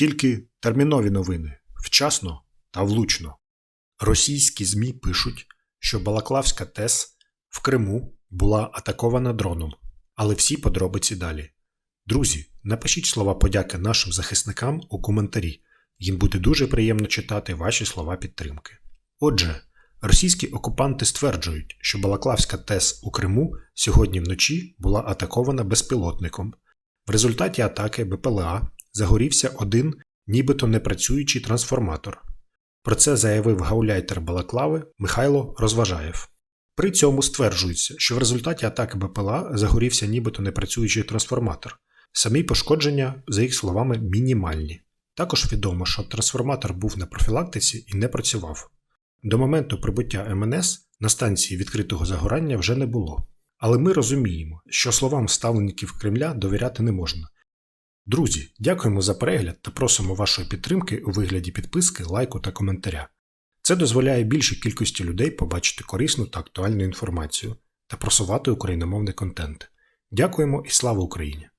Тільки термінові новини вчасно та влучно. Російські ЗМІ пишуть, що Балаклавська ТЕС в Криму була атакована дроном, але всі подробиці далі. Друзі, напишіть слова подяки нашим захисникам у коментарі. Їм буде дуже приємно читати ваші слова підтримки. Отже, російські окупанти стверджують, що Балаклавська ТЕС у Криму сьогодні вночі була атакована безпілотником. В результаті атаки БПЛА загорівся один нібито непрацюючий трансформатор. Про це заявив гауляйтер Балаклави Михайло Розважаєв. При цьому стверджується, що в результаті атаки БПЛА загорівся нібито непрацюючий трансформатор. Самі пошкодження, за їх словами, мінімальні. Також відомо, що трансформатор був на профілактиці і не працював. До моменту прибуття МНС на станції відкритого загорання вже не було. Але ми розуміємо, що словам ставленників Кремля довіряти не можна. Друзі, дякуємо за перегляд та просимо вашої підтримки у вигляді підписки, лайку та коментаря. Це дозволяє більшій кількості людей побачити корисну та актуальну інформацію та просувати україномовний контент. Дякуємо і слава Україні!